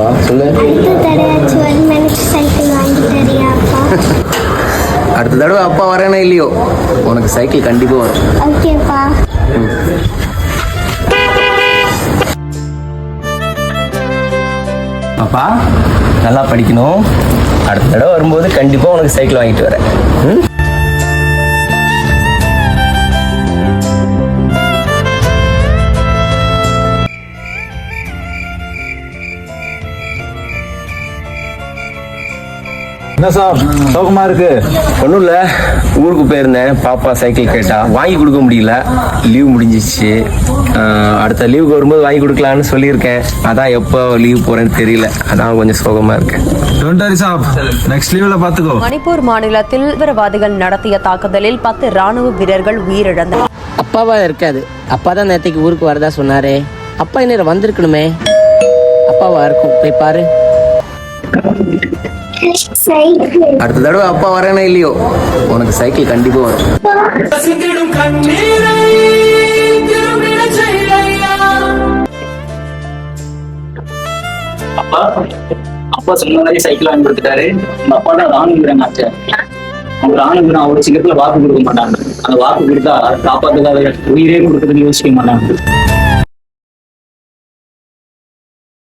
என்னப்பா சொல்லு. அடுத்த தடவை அப்பா? வரேனா இல்லையோ? உனக்கு சைக்கிள் கண்டிப்பாக வரும். ஓகேப்பா பாப்பா நல்லா படிக்கணும். அடுத்த தடவை வரும்போது கண்டிப்பாக உனக்கு சைக்கிள் வாங்கிட்டு வரேன். ம்? என்ன சார்? சோகமா இருக்கு. ஒன்றும் இல்லை ஊருக்கு போயிருந்தேன். பாப்பா சைக்கிள் கேட்டா வாங்கி கொடுக்க முடியல. லீவ் முடிஞ்சிச்சு. அடுத்த லீவுக்கு வரும்போது வாங்கி கொடுக்கலான்னு சொல்லியிருக்கேன். அதான் எப்போ லீவ் போகிறேன்னு தெரியல. அதான் கொஞ்சம் சோகமாக இருக்கேன் மணிப்பூர் மாநிலத்தில் தீவிரவாதிகள் நடத்திய தாக்குதலில் பத்து ராணுவ வீரர்கள் உயிரிழந்தனர். அப்பாவா இருக்காது. அப்பா தான் நேற்றுக்கு ஊருக்கு வரதா சொன்னாரே. அப்பா இன்னும் வந்திருக்கணுமே. அப்பாவா இருக்கும். போய் பாரு. அடுத்த தடவை அப்பா வரேனா இல்லையோ? உனக்கு சைக்கிள் கண்டிப்பாக வரும். அப்பா அப்பா சொன்ன மாதிரி சைக்கிள் வாங்கி கொடுத்துட்டாரு. எங்க அப்பா தான் ராணுவங்கிறாங்க ஆச்சு அவங்க ராணுவம் அவ்வளவு சீக்கிரத்துல வாக்கு கொடுக்க மாட்டாங்க. அந்த வாக்கு கொடுத்தா காப்பாத்துக்காக உயிரே கொடுக்கறதுக்கு யோசிக்க மாட்டாங்க.